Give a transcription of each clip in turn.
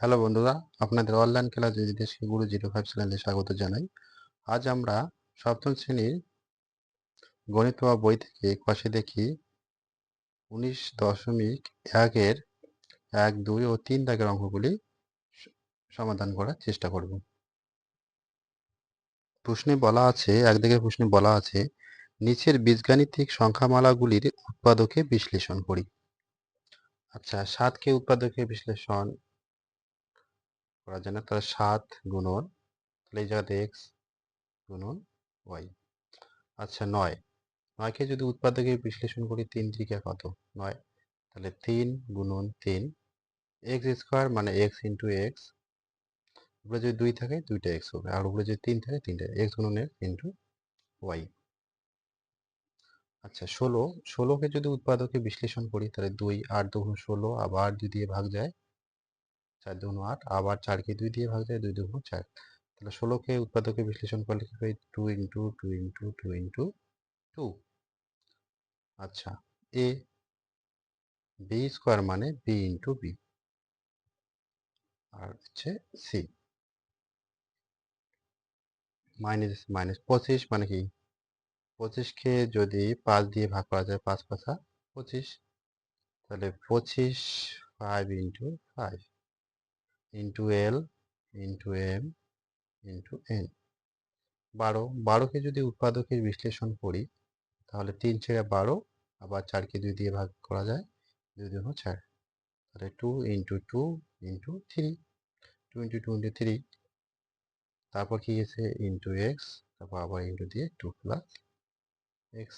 Hello বন্ধুরা, আপনাদের online class দেশকে গুরু জিরো ফাইভ চ্যানেলে স্বাগত জানাই। আজ আমরা সপ্তম শ্রেণির গণিত বা বই থেকে কষে দেখি উনিশ দশমিক একের এক, দুই ও তিন দাগের অঙ্কগুলি সমাধান করার চেষ্টা করব। প্রশ্নে বলা আছে একদিকে প্রশ্নে বলা আছে, নিচের বীজগাণিতিক সংখ্যামালাগুলির উৎপাদকে বিশ্লেষণ করি। আচ্ছা সাতকে উৎপাদকে বিশ্লেষণ করা যায় না। তাহলে সাত গুণন, তাহলে এই জায়গাতে এক্স গুণন ওয়াই আচ্ছা নয়। নয়কে যদি উৎপাদকে বিশ্লেষণ করি, তিন দিকে কত? নয়। তাহলে তিন গুণন তিন এক্স স্কোয়ার মানে এক্স ইন্টু এক্স উপরে যদি দুই থাকে, দুইটা এক্স হবে। আর উপরে যদি তিন থাকে, তিনটা এক্স গুণন এক্স ইন্টু ওয়াই আচ্ছা ষোলো। ষোলোকে যদি উৎপাদকে বিশ্লেষণ করি, তাহলে দুই, আট দুগুণ ষোলো, আবার দুই দিয়ে ভাগ যায় চার দুগুণ আট আবার চারকে দুই দিয়ে ভাগ যায় দুই দুগুণ চার। তাহলে ষোলোকে উৎপাদকে বিশ্লেষণ করলে কি হয়? Two into two into two into two আচ্ছা এ বি স্কোয়ার মানে বি ইন্টু বি আর হচ্ছে সি মাইনাস মাইনাস পঁচিশ মানে কি? পঁচিশকে যদি পাঁচ দিয়ে ভাগ করা যায়, পাঁচ পাঁচা পঁচিশ। তাহলে পঁচিশ five into five into L into M into N বারো, বারোকে যদি উৎপাদকের বিশ্লেষণ করি, তাহলে তিন ছেড়ে বারো, আবার চারকে দুই দিয়ে ভাগ করা যায়, দুই দুগুণ চার। তাহলে two into two into three two into two into three তারপর কি গেছে? ইন্টু এক্স তারপর আবার ইন্টু দিয়ে টু প্লাস এক্স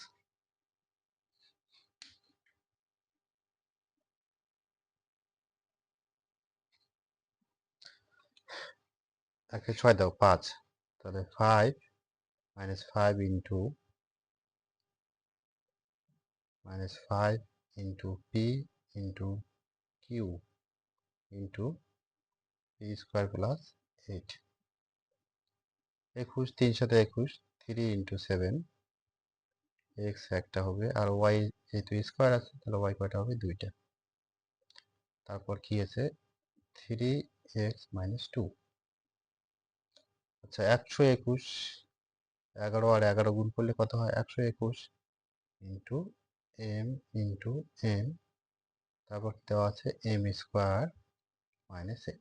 একে ছয় দাও, পাঁচ। তাহলে five minus five into minus five into P into Q into P square plus eight একুশ, তিন সাথে একুশ থ্রি ইন্টু সেভেন এক্স একটা হবে, আর ওয়াই যেহেতু স্কোয়ার আছে, তাহলে ওয়াই কয়টা হবে? দুইটা। তারপর কি আছে? থ্রি এক্স মাইনাস টু আচ্ছা একশো একুশ। এগারো আর এগারো গুণ করলে কত হয়? একশো একুশ। ইন্টু এম ইন্টু এন তারপর দেওয়া আছে এম স্কোয়ার মাইনাস এ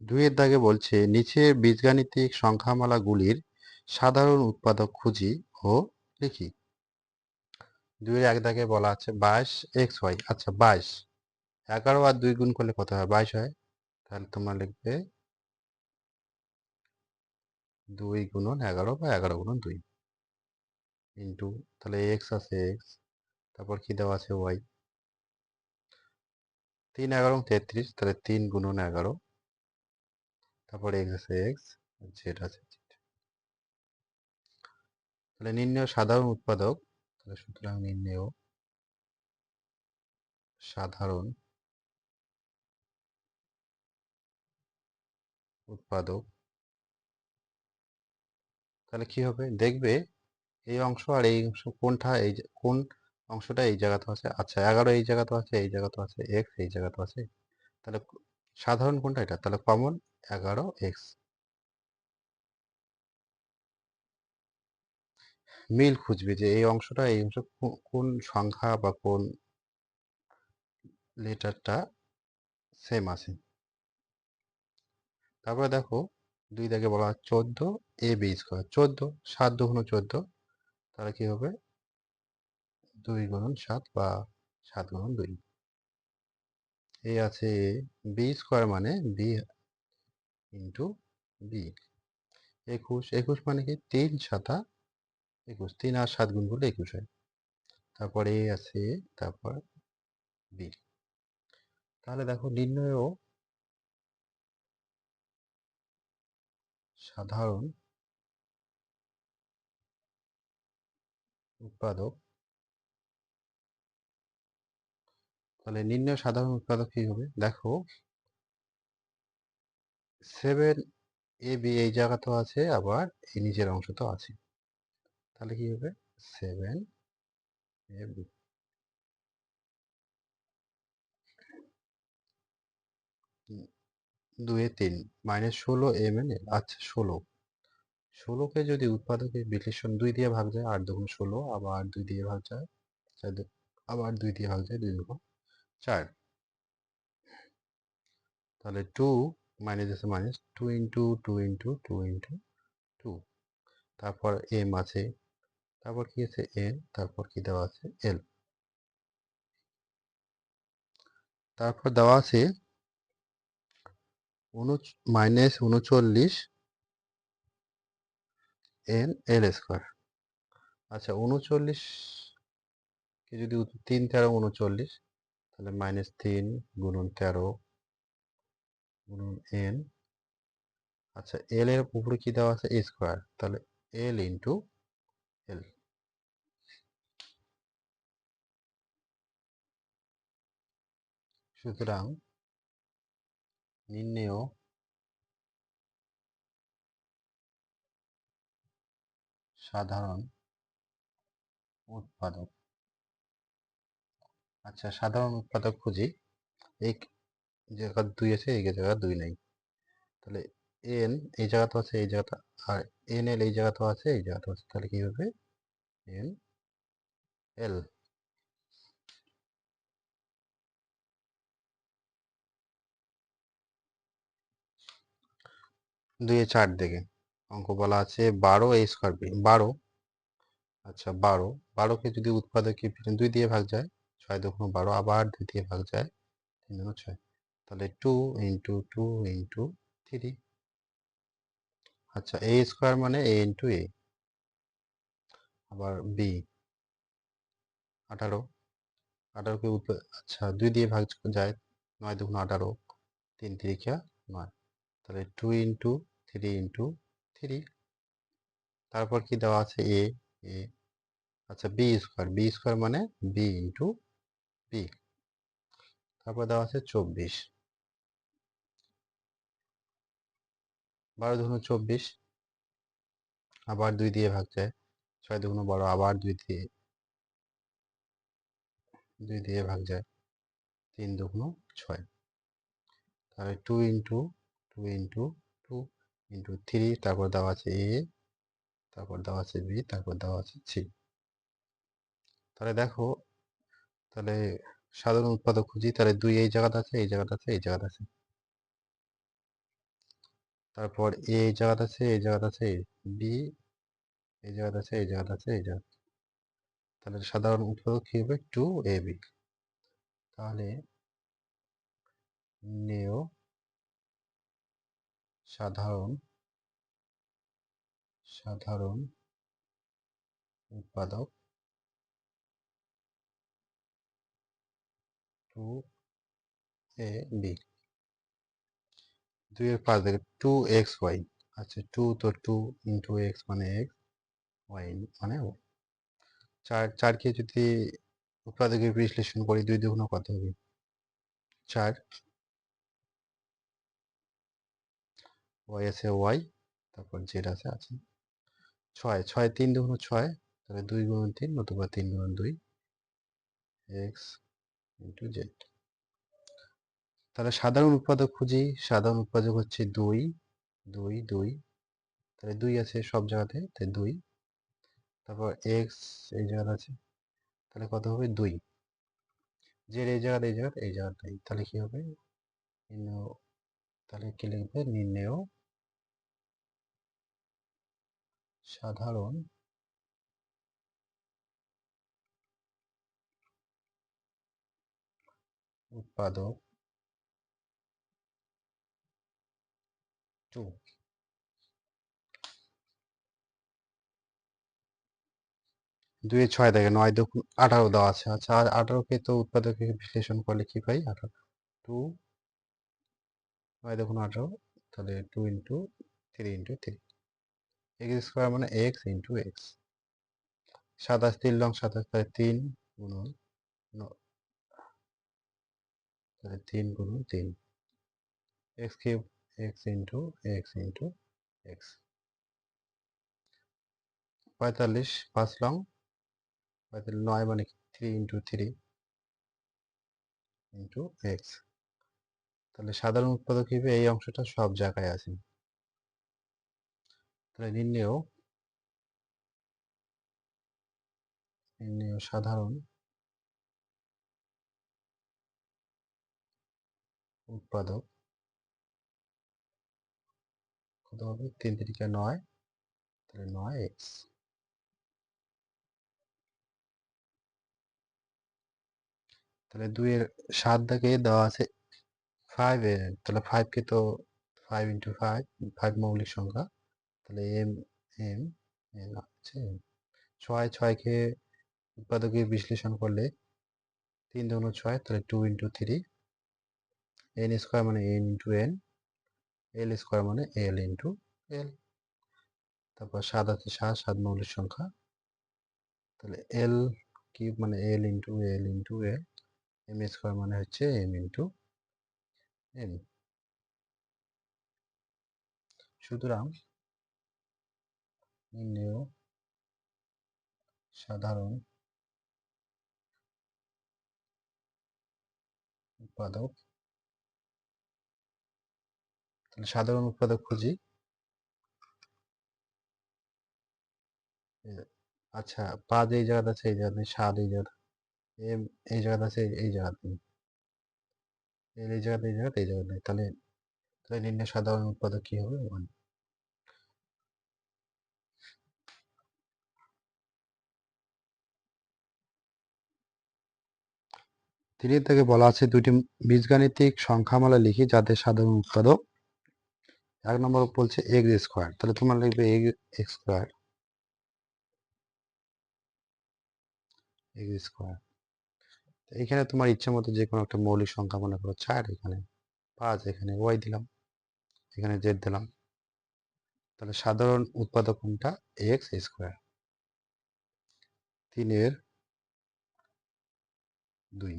দুইয়ের দাগে বলছে, নিচে বীজগাণিতিক সংখ্যামালাগুলির সাধারণ উৎপাদক খুঁজি ও লিখি। দুইয়ের এক দাগে বলা আছে বাইশ এক্স ওয়াই। আচ্ছা বাইশ। এগারো আর দুই গুণ করলে কত হয়? বাইশ হয়। তাহলে তোমরা লিখবে দুই গুণন এগারো বা এগারো গুণন দুই। ইন্টু তাহলে এক্স আছে এক্স। তারপর কি দেওয়া আছে? ওয়াই। তিন এগারো তেত্রিশ, তাহলে তিন গুণন এগারো। তারপর এক্স আছে এক্স, জেড আছে। তাহলে নির্ণয় সাধারণ উৎপাদক, তাহলে সুতরাং নির্ণয় সাধারণ উৎপাদক, তাহলে কি হবে? দেখবে এই অংশ আর এই অংশ কোনটা এই কোন অংশটা এই জায়গাতে আছে? আচ্ছা এগারো এই জায়গাতে আছে, এই জায়গাতে আছে এক্স এই জায়গাতে আছে। তাহলে সাধারণ কোনটা এটা? তাহলে কমন এগারো এক্স মিল খুঁজবে যে এই অংশটা, এই অংশ কোন সংখ্যা বা কোন লেটারটা সেম আছে। তারপরে দেখো দুই দাগে বলা হয় চোদ্দ এ বি স্কোয়ার চোদ্দ, সাত দুগুণ চোদ্দ, তাহলে কি হবে? দুই গুণন সাত বা সাত গুণন দুই। এ আছে বি স্কোয়ার মানে বি ইন্টু বি একুশ একুশ মানে কি? তিন সাতা একুশ, তিন আর সাত গুণ করলে একুশ হয়। তারপর এ আছে, তারপর বি তাহলে দেখো নির্ণয় সাধারণ উৎপাদক। তাহলে নির্ণয় সাধারণ উৎপাদক কি হবে? দেখো সেভেন এ বি এই জায়গাতেও আছে, আবার এই নিচের অংশ তো আছে। তাহলে কি হবে? সেভেন এ বি দুয়ে তিন, মাইনাস ষোলো এম এন এল আচ্ছা ষোলো। ষোলোকে যদি উৎপাদকের বিশ্লেষণ দুই দিয়ে ভাগ যায়, আট দুগুণ ষোলো, আবার দুই দিয়ে ভাগ যায়, চার আবার দুই দিয়ে ভাগ যায়, দুই দুগুণ চার। তাহলে টু মাইনাস আছে minus two into two into two into, two. তারপর এম আছে, তারপর কি আছে? এন, তারপর কি দেওয়া আছে? এল। তারপর দেওয়া আছে উনচ মাইনাস উনচল্লিশ এন এল স্কোয়ার আচ্ছা উনচল্লিশ কে যদি তিন তেরো উনচল্লিশ, তাহলে মাইনাস তিন গুণন তেরো গুণন এন আচ্ছা এল এর উপরে কি দেওয়া আছে? স্কোয়ার তাহলে এল ইন্টু এল সুতরাং নির্ণেয় সাধারণ উৎপাদক আচ্ছা সাধারণ উৎপাদক খুঁজি এই জায়গা দুই আছে এই জায়গা দুই নেই তাহলে এন এই জায়গাতে আছে এই জায়গাটা আর এন এল এই জায়গাতেও আছে এই জায়গাতেও আছে তাহলে কি হবে এন এল দুয়ে চার দিকে। অঙ্ক বলা আছে বারো এ স্কোয়ার বি বারো। আচ্ছা বারো। বারোকে যদি উৎপাদকে দুই দিয়ে ভাগ যায়, ছয় দুগুণ বারো, আবার দুই দিয়ে ভাগ যায়, তিন দুগুণ ছয়। তাহলে two into two into three আচ্ছা এ স্কোয়ার মানে এ ইন্টু এ আবার বি আঠারো। আঠারোকে আচ্ছা দুই দিয়ে ভাগ যায়, নয় দুগুণ আঠারো, তিন তিরিকা নয়। তাহলে two into three into three তারপর কি দেওয়া আছে? এ এ আচ্ছা বি স্কোয়ার বি স্কোয়ার মানে বি ইন্টু বি তারপর দেওয়া আছে চব্বিশ। বারো দুগুণ চব্বিশ, আবার দুই দিয়ে ভাগ যায়, ছয় দুগুণ বারো, আবার দুই দিয়ে দুই দিয়ে ভাগ যায়, তিন দুগুণ ছয়। তাহলে two into two into two into three তারপর দেওয়া আছে এ তারপর দেওয়া আছে বি তারপর দেওয়া আছে সি তাহলে দেখো, তাহলে সাধারণ উৎপাদক খুঁজি, তাহলে দুই এই জায়গাতে আছে, এই জায়গাতে আছে, এই জায়গাতে আছে। তারপর এ এই জায়গাতে আছে, এই জায়গাতে আছে বি এই জায়গাতে আছে, এই জায়গাতে আছে, এই জায়গা তাহলে সাধারণ উৎপাদক কি হবে? টু এ বি তাহলে নেও সাধারণ সাধারণ উৎপাদক টু এ বি দুইয়ের পাঁচ দেখে টু এক্স ওয়াই আচ্ছা টু তো টু ইন্টু এক্স মানে এক্স ওয়াই মানে y। চার চারকে যদি উৎপাদকের বিশ্লেষণ করি, দুই দুগুণ কত হবে? চার। ওয়াই আছে ওয়াই তারপর জেড আছে আছে। ছয় ছয় তিন দুগুণ ছয়, তাহলে দুই গুণ তিন নতুবা তিন গুণ দুই। এক্স ইন্টু জেড তাহলে সাধারণ উৎপাদক খুঁজি, সাধারণ উৎপাদক হচ্ছে দুই দুই দুই। তাহলে দুই আছে সব জায়গাতে, তাই দুই। তারপর এক্স এই জায়গাতে আছে, তাহলে কত হবে? দুই। জেড এই জায়গাতে এই জায়গাতে, এই জায়গাটাই তাহলে কি হবে? তাহলে কি লিখবে নির্ণয়। সাধারণ। উৎপাদক। টু দুই, ছয় দেখে নয় দুগুণ আঠারো দেওয়া আছে। আচ্ছা আঠারোকে তো উৎপাদকে বিশ্লেষণ করলে কি পাই? আঠারো। টু। নয় দেখুন আঠারো, তাহলে two into three into three X square মানে এক্স ইন্টু এক্স সাতাশ তিন লং সাতাশ, তাহলে তিন গুণন তাহলে তিন গুণন তিন X cube X into X into X পঁয়তাল্লিশ পাঁচ লং তাহলে নয় মানে three into three into X তাহলে সাধারণ উৎপাদক হিসেবে এই অংশটা সব জায়গায় আছে। তাহলে নির্ণেয়। নির্ণেয় সাধারণ উৎপাদক কত হবে? তিন তিরিকা নয়। তাহলে নয় এক্স। তাহলে দুইয়ের সাত দাগে দেওয়া আছে ফাইভ এর তাহলে ফাইভকে তো ফাইভ ইন্টু ফাইভ ফাইভ মৌলিক সংখ্যা। তাহলে এম এম এন হচ্ছে ছয়, ছয়কে উৎপাদকে বিশ্লেষণ করলে তিন দুগুণ ছয়, তাহলে two into three N square মানে N into N L square মানে এল ইন্টু এল তারপর সাত আছে সাত সাত মৌলিক সংখ্যা। তাহলে এল কিউব মানে L into L into L M square মানে হচ্ছে এম ইন্টু এম সুতরাং নির্ণেয় সাধারণ উৎপাদক। তাহলে সাধারণ উৎপাদক খুঁজি। আচ্ছা পাঁচ এই জায়গাতে আছে, এই জায়গাতে সাত এই জায়গাতে এই জায়গাতে আছে, এই জায়গাতে এল এই জায়গাতে এই জায়গাতে এই জায়গাতে তাহলে তাহলে নির্ণয় সাধারণ উৎপাদক কি হবে? ওয়ান তিনি থেকে বলা আছে দুটি বীজগাণিতিক সংখ্যামালা লিখি যাদের সাধারণ উৎপাদক। এক নম্বর বলছে এক্স স্কোয়ার তাহলে তোমরা লিখবে এক্স স্কোয়ার এক্স স্কোয়ার এখানে তোমার ইচ্ছা মতো যে কোনো একটা মৌলিক সংখ্যা মনে করো চার এখানে, পাঁচ এখানে, ওয়াই দিলাম, এখানে জেড দিলাম। তাহলে সাধারণ উৎপাদক কোনটা? এক্স স্কোয়ার তিনের দুই।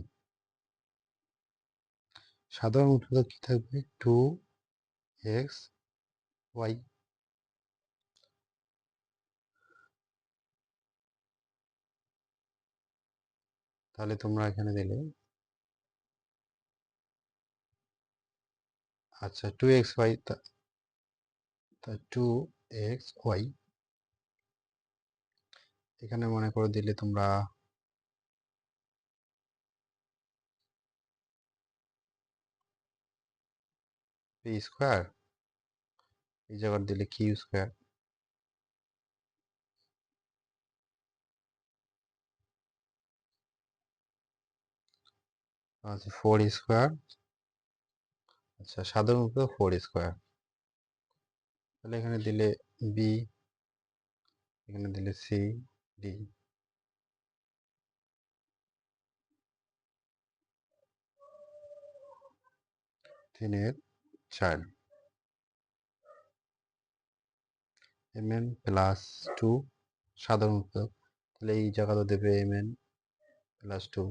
সাধারণ উৎপাদক কি থাকবে? টু এক্স ওয়াই তাহলে তোমরা এখানে দিলে। আচ্ছা two X Y two X Y এখানে মনে করে দিলে তোমরা পি স্কোয়ার এই জায়গার দিলে কিউ স্কোয়ার আচ্ছা ফোর স্কোয়ার আচ্ছা সাধারণত ফোর স্কোয়ার তাহলে এখানে দিলে বি এখানে দিলে সি ডি তিনের চার। এম এন প্লাস টু সাধারণ তাহলে এই জায়গাটা দেবে এম এন প্লাস টু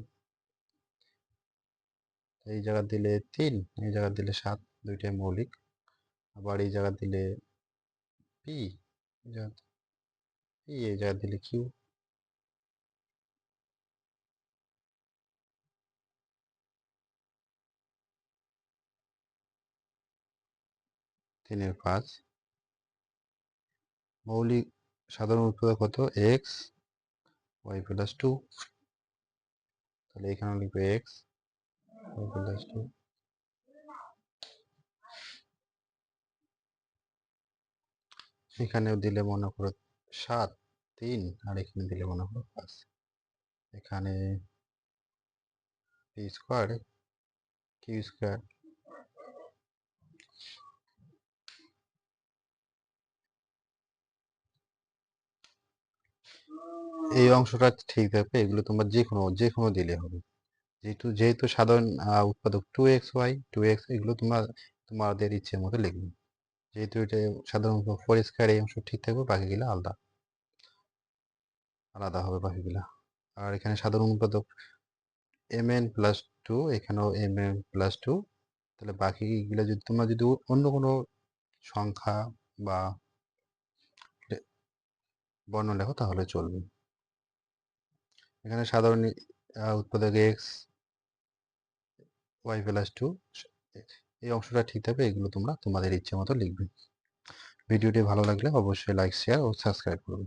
এই জায়গা দিলে তিন, এই জায়গা দিলে সাত, দুইটাই মৌলিক। আবার এই জায়গা দিলে পি পি এই জায়গা দিলে কিউ তিনের পাঁচ। মৌলিক সাধারণ উৎপাদক কত? এক্স ওয়াই প্লাস টু তাহলে এখানে লিখবে এক্স এখানেও দিলে মনে করো সাত, তিন, আর এখানে দিলে মনে করো পাঁচ। এখানে স্কোয়ার কিউ স্কোয়ার এই অংশটা ঠিক থাকবে, এগুলো তোমরা যে কোনো যে কোনো দিলে হবে। যেহেতু যেহেতু সাধারণ উৎপাদক two X Y two X এগুলো তোমরা তোমাদের ইচ্ছে মতো লিখবে। যেহেতু এটা সাধারণত ফোর স্কোয়ার এই অংশ ঠিক থাকবে, বাকিগুলো আলাদা। আলাদা হবে বাকিগুলা। আর এখানে সাধারণ উৎপাদক এম এন প্লাস টু এখানেও এম এন প্লাস টু তাহলে বাকিগুলো যদি তোমরা যদি অন্য কোনো সংখ্যা বা বর্ণ লেখো, তাহলে চলবে। এখানে সাধারণ উৎপাদক এক্স ওয়াই প্লাস টু এই অংশটা ঠিক থাকবে, এগুলো তোমরা তোমাদের ইচ্ছে মতো লিখবে। ভিডিওটি ভালো লাগলে অবশ্যই লাইক শেয়ার ও সাবস্ক্রাইব করবে।